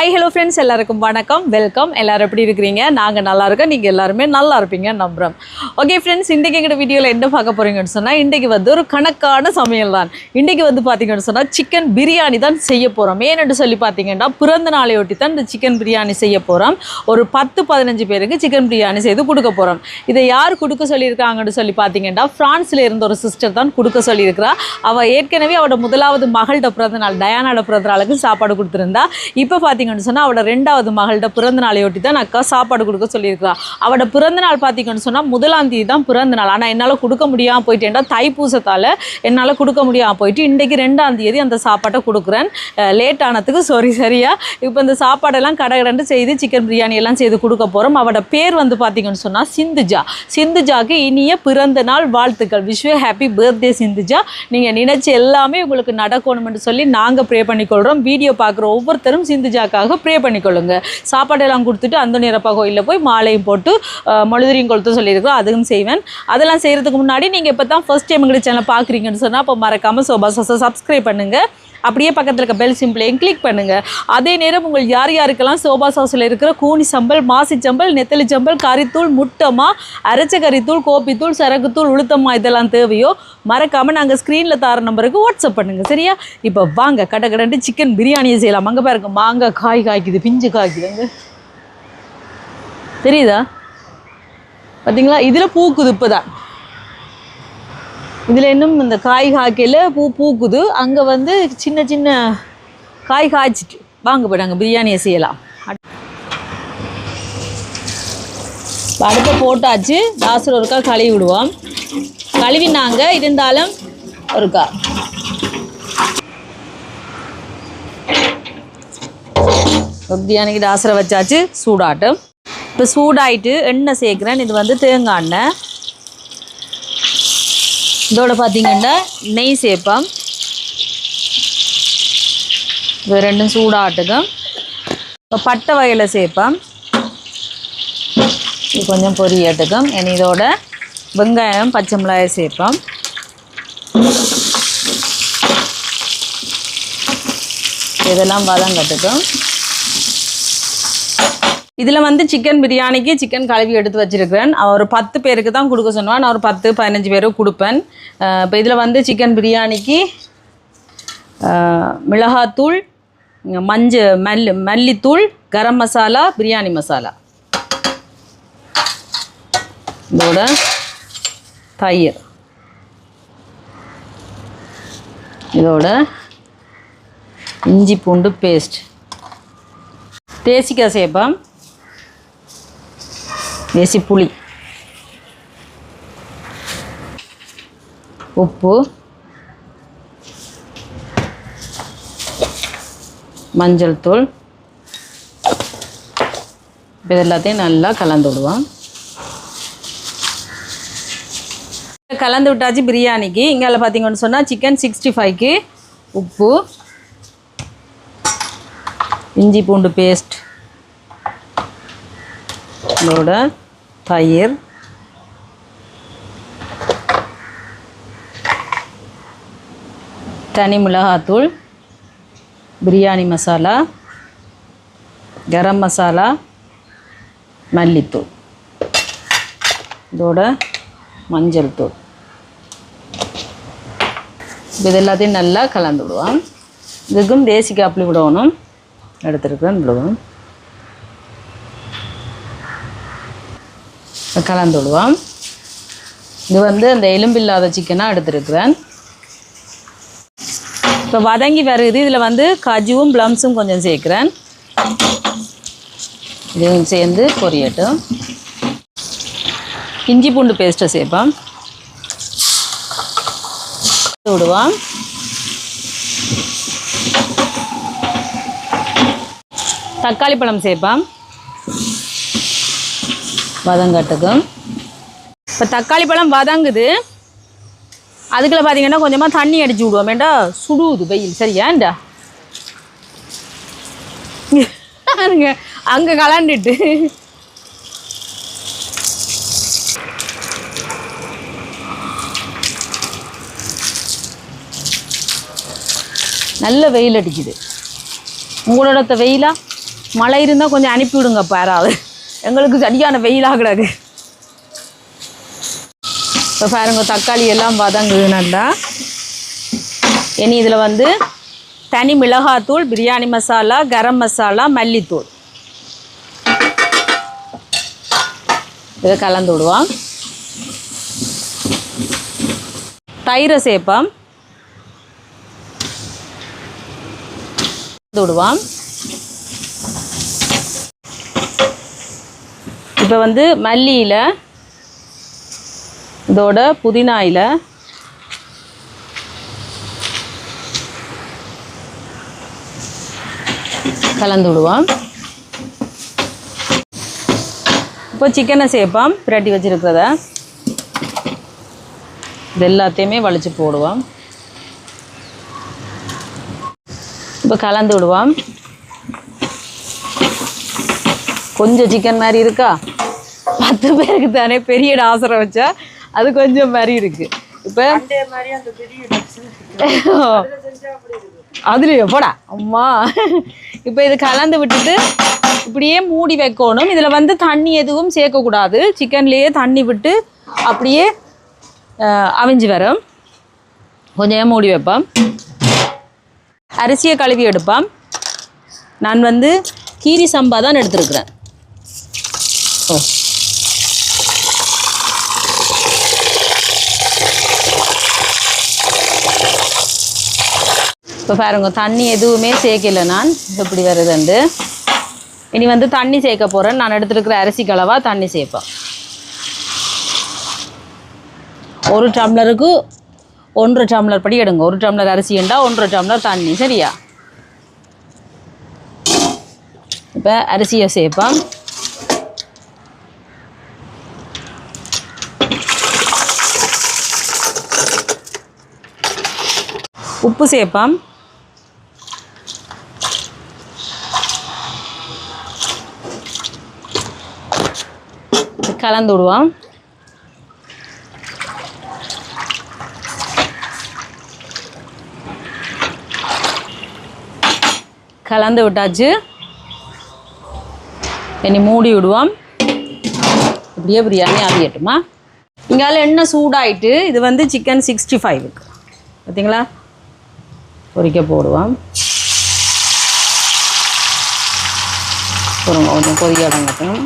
Hi hello friends எல்லாருக்கும் வணக்கம். Welcome எல்லோரும் எப்படி இருக்கிறீங்க? நாங்கள் நல்லா இருக்கோம். நீங்கள் எல்லாருமே நல்லா இருப்பீங்க நம்புகிறோம் ஓகே ஃப்ரெண்ட்ஸ் இன்றைக்கி எங்கள் வீடியோவில் என்ன பார்க்க போகிறீங்கன்னு சொன்னால் இன்றைக்கி வந்து ஒரு கணக்கான சமையல் தான். இன்றைக்கி வந்து பார்த்தீங்கன்னு சொன்னால் சிக்கன் பிரியாணி தான் செய்ய போகிறோம் ஏன்னு சொல்லி பார்த்தீங்கன்னா பிறந்த நாளையொட்டி தான் இந்த சிக்கன் பிரியாணி செய்ய போகிறோம் ஒரு பத்து பதினஞ்சு பேருக்கு சிக்கன் பிரியாணி செய்து கொடுக்க போகிறோம் இதை யார் கொடுக்க சொல்லியிருக்காங்கன்னு சொல்லி பார்த்தீங்கன்னா ஃப்ரான்ஸில் இருந்த ஒரு சிஸ்டர் தான் கொடுக்க சொல்லியிருக்கிறா. அவள் ஏற்கனவே அவளோட முதலாவது மகள்கிட்ட பிறந்த நாள் டயானாவோட பிறந்த நாளுக்கு சாப்பாடு கொடுத்துருந்தா. இப்போ பார்த்தீங்கன்னா சொன்னால் அவளோட ரெண்டாவது மகள்கிட்ட பிறந்த நாளையொட்டி தான் அக்கா சாப்பாடு கொடுக்க சொல்லியிருக்கிறா அவளோட பிறந்த நாள் பார்த்தீங்கன்னு சொன்னால் முதலாம் தேதி தான் பிறந்த நாள். ஆனால் என்னால் கொடுக்க முடியாமல் போயிட்டேன்டா தைப்பூசத்தால் என்னால் கொடுக்க முடியாமல் போயிட்டு இன்றைக்கி ரெண்டாம் தேதி அந்த சாப்பாட்டை கொடுக்குறேன். லேட் ஆனதுக்கு சாரி சரியா? இப்போ இந்த சாப்பாடெல்லாம் கடகடன்னு செய்து சிக்கன் பிரியாணி எல்லாம் செய்து கொடுக்க போகிறோம் அவளோட பேர் வந்து பார்த்தீங்கன்னு சொன்னால் சிந்துஜா. சிந்துஜாக்கு இனிய பிறந்த நாள் வாழ்த்துக்கள். Vishwa happy birthday Sindhuja. நீங்கள் நினைச்ச எல்லாமே உங்களுக்கு நடக்கணும்னு சொல்லி நாங்கள் ப்ரே பண்ணிக்கொள்கிறோம் வீடியோ பார்க்குற ஒவ்வொருத்தரும் அவங்களுக்காக ப்ரே பண்ணிக்கொள்ளுங்க. சாப்பாடெல்லாம் கொடுத்துட்டு அந்த நிரப்பா கோயிலில் போய் மாலையும் போட்டு அஹ், மொழுதிரியும் கொளுத்து சொல்லியிருக்கோம். அதுவும் செய்வேன். அதெல்லாம் செய்கிறதுக்கு முன்னாடி நீங்கள் இப்போ தான் ஃபஸ்ட் டைம் எங்களுக்கு சேனல் பார்க்குறீங்கன்னு சொன்னால் அப்போ மறக்காமல் சோபா சப்ஸ்கிரைப் பண்ணுங்கள் அப்படியே பக்கத்தில் இருக்க பெல் சிம்பிளையும் கிளிக் பண்ணுங்கள் அதே நேரம் உங்கள் யார் யாருக்கெல்லாம் சோபா சாஸில் இருக்கிற கூனி சம்பல் மாசி சம்பல் நெத்தலி சம்பல் கறித்தூள் முட்டமாக அரைச்ச கறித்தூள் கோப்பித்தூள் சரக்குத்தூள் உளுத்தம்மா இதெல்லாம் தேவையோ மறக்காமல் நாங்கள் ஸ்க்ரீனில் தர நம்பருக்கு வாட்ஸ்அப் பண்ணுங்கள் சரியா? இப்போ வாங்க கடை கடன்ட்டு சிக்கன் பிரியாணியை செய்யலாம். அங்கே பாருங்க மாங்காய் காய் காய்க்குது பிஞ்சு காய்க்குதுங்க தெரியுதா? பார்த்தீங்களா இதில் பூக்குது இப்போ தான் இதில் இன்னும் இந்த காய் காய்க்கையில் பூ பூக்குது. அங்கே வந்து சின்ன சின்ன காய் காய்ச்சிட்டு. வாங்க போய்டாங்க பிரியாணியை செய்யலாம். அடுப்பை போட்டாச்சு. தாசர் ஒருக்கா கழுவி விடுவோம். கழுவினாங்க. இருந்தாலும் ஒருக்கா. பிரியாணிக்கு தாசரை வச்சாச்சு. சூடாட்டும். இப்போ சூடாயிட்டு எண்ணெய் சேர்க்குறேன். இது வந்து தேங்காய் எண்ணெய். இதோட பார்த்தீங்கன்னா நெய் சேர்ப்போம் இது ரெண்டும் சூடாட்டுக்கும் இப்போ பட்டை வகையில் சேர்ப்போம் இது கொஞ்சம் பொரியட்டுக்கும் இனி இதோட வெங்காயம் பச்சை மிளகாய் சேர்ப்போம் இதெல்லாம் வதங்கட்டுக்கும் இதில் வந்து சிக்கன் பிரியாணிக்கு சிக்கன் கழுவி எடுத்து வச்சிருக்கிறேன். ஒரு பத்து பேருக்கு தான் கொடுக்க சொன்னேன் நான் ஒரு பத்து பதினஞ்சு பேருக்கு கொடுப்பேன். இப்போ இதில் வந்து சிக்கன் பிரியாணிக்கு மிளகாத்தூள் மஞ்ச மல் மல்லித்தூள் கரம் மசாலா பிரியாணி மசாலா. இதோட தயிர். இதோட இஞ்சி பூண்டு பேஸ்ட் தேசிக்காய் சேர்ப்பேன் தேசி புளி உப்பு. மஞ்சள் தூள். இப்போ இது எல்லாத்தையும் நல்லா கலந்து விடுவோம். கலந்து விட்டாச்சு பிரியாணிக்கு. இங்கே பார்த்தீங்கன்னு சொன்னால் சிக்கன் சிக்ஸ்டி ஃபைவ்க்கு உப்பு. இஞ்சி பூண்டு பேஸ்ட் இதோட தயிர். தனி மிளகாத்தூள் பிரியாணி மசாலா கரம் மசாலா மல்லித்தூள். இதோட மஞ்சள் தூள். இது எல்லாத்தையும் நல்லா கலந்து விடுவோம். இதுக்கும் தேசி காப்பிளி விடணும். எடுத்துருக்கேன் விடுவோம். கலந்து விடுவோம். இது வந்து அந்த எலும்பில்லாத சிக்கனாக எடுத்துருக்குறேன். இப்போ வதங்கி வருது. இதில் வந்து கஜுவும் ப்ளம்ஸும் கொஞ்சம் சேர்க்குறேன். இதுவும் சேர்ந்து பொரியட்டும். இஞ்சி பூண்டு பேஸ்ட்டை சேர்ப்போம். விடுவோம். தக்காளி பழம் சேர்ப்போம். வதங்கட்டுக்கும் இப்போ தக்காளி பழம் வதங்குது. அதுக்குள்ள பார்த்தீங்கன்னா கொஞ்சமாக தண்ணி அடிச்சு விடுவோம். ஏண்டா? சுடுவுது வெயில். சரியாண்டா பாருங்க அங்கே கலாண்டுட்டு. நல்ல வெயில் அடிக்குது. உங்களோட வெயிலா? மழை இருந்தால் கொஞ்சம் அனுப்பி விடுங்கப்பா யாராவது எங்களுக்கு சரியான வெயிலாக கிடக்கு இப்போ பாருங்க தக்காளி எல்லாம் வதங்குது நல்லா இனி இதில் வந்து தனி மிளகாத்தூள் பிரியாணி மசாலா கரம் மசாலா மல்லித்தூள். இதை கலந்து விடுவோம். தயிரை சேர்ப்போம் கலந்து இப்போ வந்து மல்லியில் இதோட புதினா இலை கலந்து விடுவோம். இப்போ சிக்கனை சேர்ப்போம் பிரட்டி வச்சுருக்கிறத. இது எல்லாத்தையுமே வலிச்சு போடுவோம். இப்போ கலந்து விடுவோம். கொஞ்சம் சிக்கன் மாதிரி இருக்கா? பத்து பேருக்கு தானே பெரிய ஆசரை வச்சா அது கொஞ்சம் மாதிரி இருக்கு. இப்போ அதுலயோ போடா. அம்மா. இப்போ இது கலந்து விட்டுட்டு இப்படியே மூடி வைக்கணும். இதில் வந்து தண்ணி எதுவும் சேர்க்கக்கூடாது. சிக்கன்லேயே தண்ணி விட்டு அப்படியே அவிஞ்சு வரும். கொஞ்சம் மூடி வைப்போம். அரிசியை கழுவி எடுப்போம். நான் வந்து கீரி சம்பா தான் எடுத்திருக்கிறேன். ஓ. இப்போ பாருங்க தண்ணி எதுவுமே சேர்க்கல நான். எப்படி வருதுண்டு? இனி வந்து தண்ணி சேர்க்க போகிறேன் நான் எடுத்துருக்கிற அரிசி கலவா தண்ணி சேர்ப்பேன். ஒரு டம்ளருக்கு ஒன்றரை டம்ளர் படி எடுங்க. ஒரு டம்ளர் அரிசி என்றா ஒன்றரை டம்ளர் தண்ணி சரியா? இப்போ அரிசியை சேர்ப்பேன். உப்பு சேர்ப்பேன். கலந்து விடுவோம் கலந்து விட்டாச்சு. இனி மூடி விடுவோம். இப்படியே பிரியாணி ஆவியட்டுமா இங்கால எண்ணெய் சூடாயிட்டு இது வந்து சிக்கன் சிக்ஸ்டி ஃபைவுக்கு பார்த்தீங்களா பொரிக்க போடுவோம். பொறுங்க கொஞ்சம் கொதிக்க அடங்கட்டும்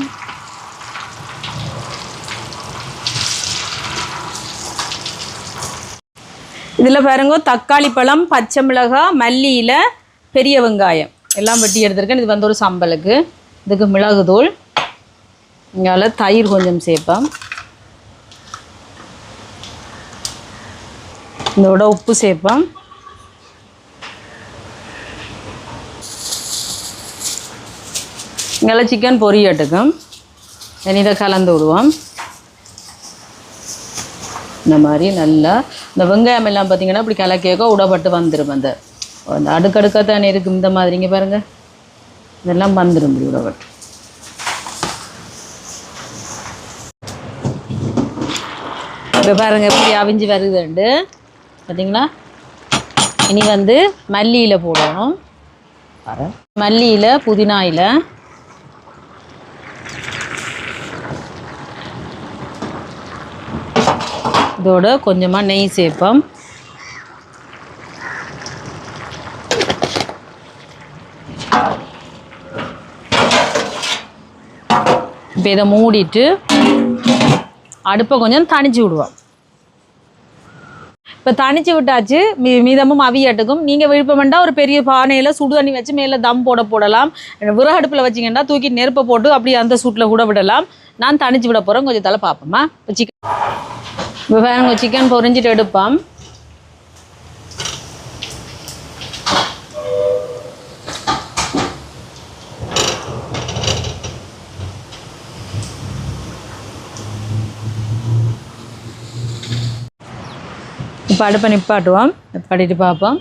இதில் பாருங்க தக்காளி பழம் பச்சை மிளகாய் மல்லியில் பெரிய வெங்காயம். எல்லாம் வெட்டி எடுத்திருக்கேன். இது வந்து ஒரு சம்பலுக்கு இதுக்கு மிளகுத்தூள் இங்கால தயிர் கொஞ்சம் சேர்ப்பேன் இதோட உப்பு சேர்ப்பேன் இங்கெல்லாம் சிக்கன் பொரியட்டுக்கும் இனி இதை கலந்து விடுவோம். இந்த மாதிரி நல்லா இந்த வெங்காயம் எல்லாம் பார்த்தீங்கன்னா இப்படி கலக்கேக்க உடப்பட்டு வந்துடும் அந்த அந்த அடுக்கடுக்காக தானே இருக்கும் இந்த மாதிரிங்க பாருங்கள் பாருங்க. இதெல்லாம் வந்துடும் இப்படி உடப்பட்டு. இப்போ பாருங்க எப்படி அவிஞ்சு வருதுண்டு பார்த்தீங்களா இனி வந்து மல்லியில் போடணும். மல்லியில் புதினா இதோட கொஞ்சமாக நெய் சேர்ப்போம். இப்போ இதை மூடிட்டு அடுப்பை கொஞ்சம் தணிச்சு விடுவோம். இப்போ தணிச்சு விட்டாச்சு மீ மீதமும் அவியாட்டுக்கும். நீங்கள் விருப்பம்ண்டா ஒரு பெரிய பானையில் சுடு தண்ணி வச்சு மேலே தம் போட போடலாம். விறகு அடுப்பில் வச்சிங்கன்னா தூக்கி நெருப்பை போட்டு அப்படியே அந்த சூட்டில் கூட விடலாம். நான் தனிச்சு விட போகிறேன் கொஞ்சம் தலை பார்ப்போமா வச்சுக்க இப்போ பாருங்க சிக்கன் பொரிஞ்சிட்டு எடுப்போம். இப்போ அடுப்பை நிப்பாட்டுவோம். நிப்பாட்டிட்டு பார்ப்போம்.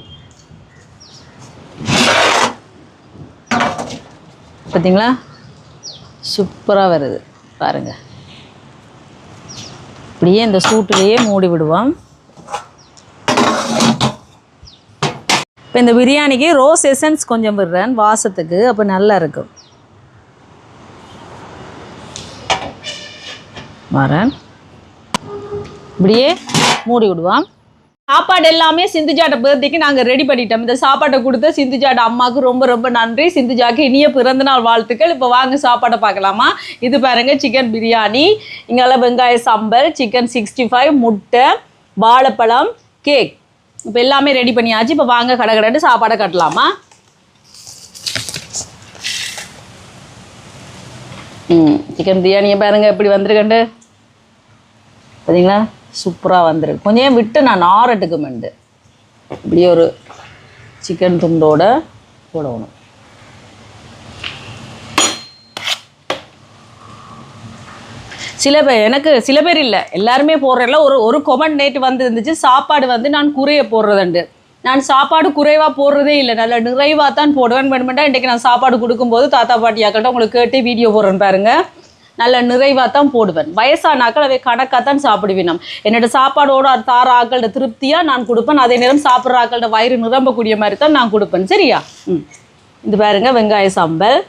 பார்த்தீங்களா சூப்பராக வருது. பாருங்கள் இப்படியே இந்த சூட்டிலேயே மூடி விடுவோம். இப்போ இந்த பிரியாணிக்கு ரோஸ் எசன்ஸ் கொஞ்சம் விடுறேன் வாசத்துக்கு. அப்போ நல்லா இருக்கும். வரேன். இப்படியே மூடி விடுவான் சாப்பாடு எல்லாமே சிந்துஜாட்ட பர்த்டேக்கு நாங்கள் ரெடி பண்ணிட்டோம். இந்த சாப்பாட்டை கொடுத்த சிந்துஜாட்ட அம்மாவுக்கு ரொம்ப ரொம்ப நன்றி. சிந்துஜாக்கு இனிய பிறந்தநாள் வாழ்த்துக்கள். இப்போ வாங்க சாப்பாடை பார்க்கலாமா? இது பாருங்கள் சிக்கன் பிரியாணி இங்கெல்லாம் வெங்காய சம்பல் சிக்கன் சிக்ஸ்டி ஃபைவ் முட்டை வாழைப்பழம் கேக் இப்போ எல்லாமே ரெடி பண்ணியாச்சு. இப்போ வாங்க கடை கடைன்னு சாப்பாடை கட்டலாமா? ம் சிக்கன் பிரியாணியை பாருங்கள் எப்படி வந்திருக்கண்டு பார்த்தீங்களா சூப்பராக வந்திருக்கு. கொஞ்சம் விட்டு நான் நாரட்டுக்கு மெண்டு இப்படி ஒரு சிக்கன் துண்டோட போடணும். சில பேர் எனக்கு சில பேர் இல்லை. எல்லாருமே போடுறதில்ல ஒரு ஒரு கொமெண்ட் நேற்று வந்து இருந்துச்சு சாப்பாடு வந்து நான் குறைய போடுறதுண்டு. நான் சாப்பாடு குறைவாக போடுறதே இல்லை. நல்ல நிறைவாக தான் போடுவேன் வேணுமெண்டா. இன்றைக்கி நான் சாப்பாடு கொடுக்கும்போது தாத்தா பாட்டியாக்கள்கிட்ட உங்களுக்கு கேட்டு வீடியோ போடுறேன் பாருங்க. நல்ல நிறைவாக தான் போடுவேன். வயசானாக்கள் அவை கணக்காக தான் சாப்பிடுவேன் நான் என்னோட சாப்பாடோட அது தார திருப்தியாக நான் கொடுப்பேன். அதே நேரம் சாப்பிட்ற ஆக்கள்கிட்ட வயிறு நிரம்பக்கூடிய மாதிரி தான் நான் கொடுப்பேன். சரியா? ம். இது பாருங்க வெங்காய சாம்பல்.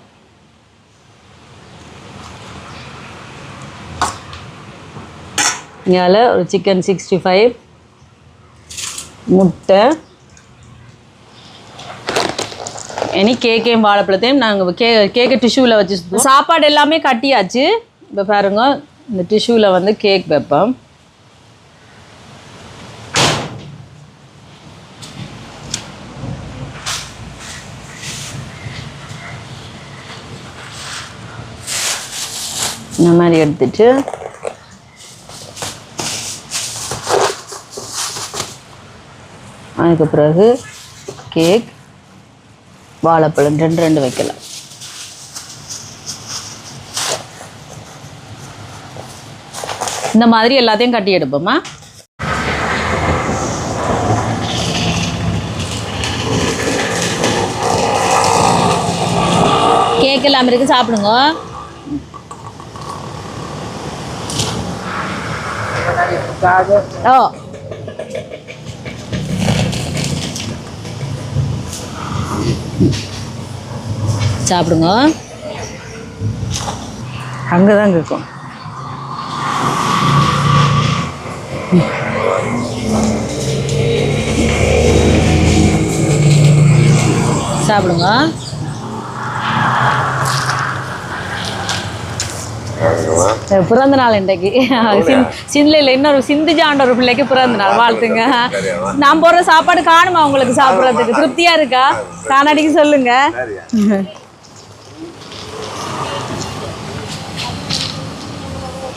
இங்கால ஒரு சிக்கன் சிக்ஸ்டி ஃபைவ் முட்டை. இனி கேக்கையும் வாழைப்பழத்தையும் நாங்கள் கே கேக்கை டிஷ்யூவில் வச்சு சாப்பாடு எல்லாமே கட்டியாச்சு. இப்போ பாருங்க இந்த டிஷ்யூவில் வந்து கேக் வைப்போம். இந்த மாதிரி எடுத்துட்டு அதுக்கு பிறகு கேக் வாழைப்பழம் ரெண்டு ரெண்டு வைக்கலாம். இந்த மாதிரி எல்லாத்தையும் கட்டி எடுப்போமா? கேக் எல்லாம் இருக்கு சாப்பிடுங்க. ஓ. சாப்பிடுங்க. அங்கே தான் இருக்கும். சாப்பிடுங்க. பிறந்த நாள் இன்றைக்கு. சிந் சிந்தில் இன்னொரு சிந்துஜான்ற ஒரு பிள்ளைக்கு பிறந்த நாள். வாழ்த்துங்க. நான் போடுற சாப்பாடு காணுமா உங்களுக்கு சாப்பிட்றதுக்கு? திருப்தியா இருக்கா? காணாடிக்கு சொல்லுங்க.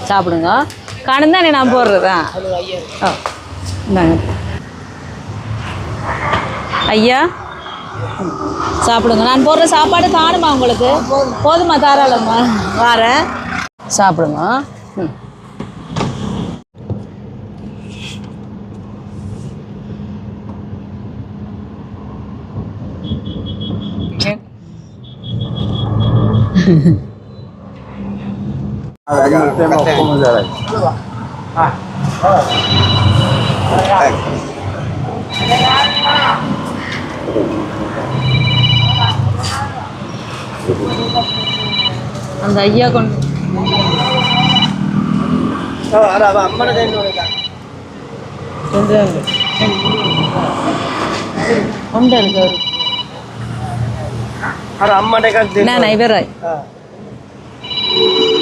சாப்பிடுங்க. காணும் தானே நான் போடுறதா. ஐயா. சாப்பிடுங்க. நான் போடுற சாப்பாடு காணுமா உங்களுக்கு? போதுமா தாராளமா? வாரேன். சாப்பிடுமா? ம். அந்த ஐயா கொண்டு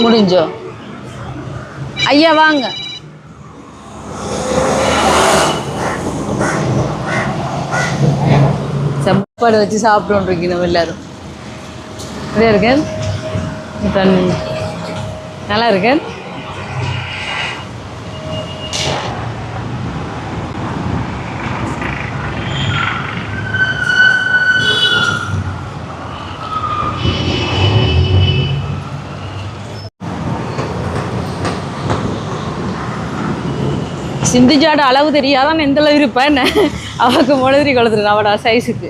முடிஞ்சோ ஐயா வாங்க சாப்பாடு வச்சு சாப்பிட்டோன்றீங்க நம்ம எல்லாரும் இதே இருக்கேன் நல்லா இருக்கேன் சிந்துஜாட அளவு தெரியாதான் எந்த அளவு இருப்பேன் அவளுக்கு முழுதிரி கொளுத்துரு அவட சைஸுக்கு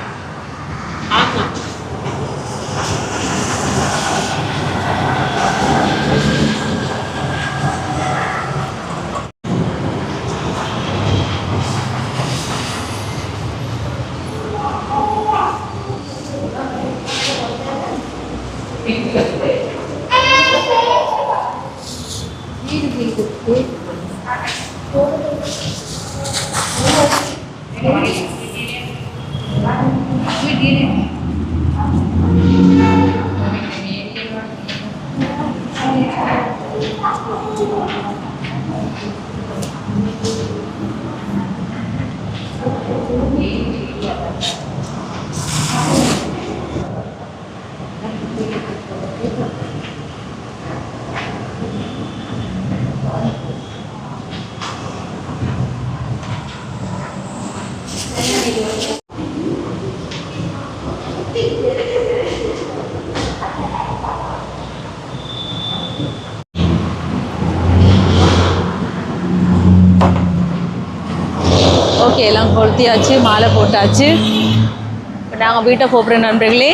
ஓகே எல்லாம் கொளுத்தியாச்சு மாலை போட்டாச்சு. நாங்கள் வீட்டை போகிற நண்பர்களே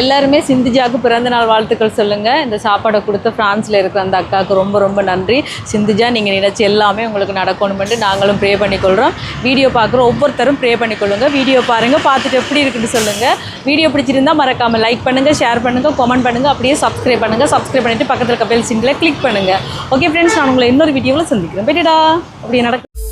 எல்லாருமே சிந்துஜாவுக்கு பிறந்தநாள் வாழ்த்துக்கள் சொல்லுங்கள் இந்த சாப்பாடை கொடுத்து ஃப்ரான்ஸில் இருக்கிற அந்த அக்காவுக்கு ரொம்ப ரொம்ப நன்றி. சிந்துஜா நீங்கள் நினச்சி எல்லாமே உங்களுக்கு நடக்கணுமென்ட்டு நாங்களும் ப்ரே பண்ணிக்கொள்கிறோம் வீடியோ பார்க்குற ஒவ்வொருத்தரும் ப்ரே பண்ணிக்கொள்ளுங்கள் வீடியோ பாருங்கள் பார்த்துட்டு எப்படி இருக்குன்னு சொல்லுங்கள் வீடியோ பிடிச்சிருந்தா மறக்காமல் லைக் பண்ணுங்கள் ஷேர் பண்ணுங்கள் கமெண்ட் பண்ணுங்கள் அப்படியே சப்ஸ்கிரைப் பண்ணுங்கள் சப்ஸ்கிரைப் பண்ணிவிட்டு பக்கத்தில் இருக்க பெல் சிங்கில் கிளிக் பண்ணுங்கள் ஓகே ஃப்ரெண்ட்ஸ் நான் உங்களை இன்னொரு வீடியோவில் சந்திக்கிறேன். போய்ட்டுடா அப்படி நடக்கு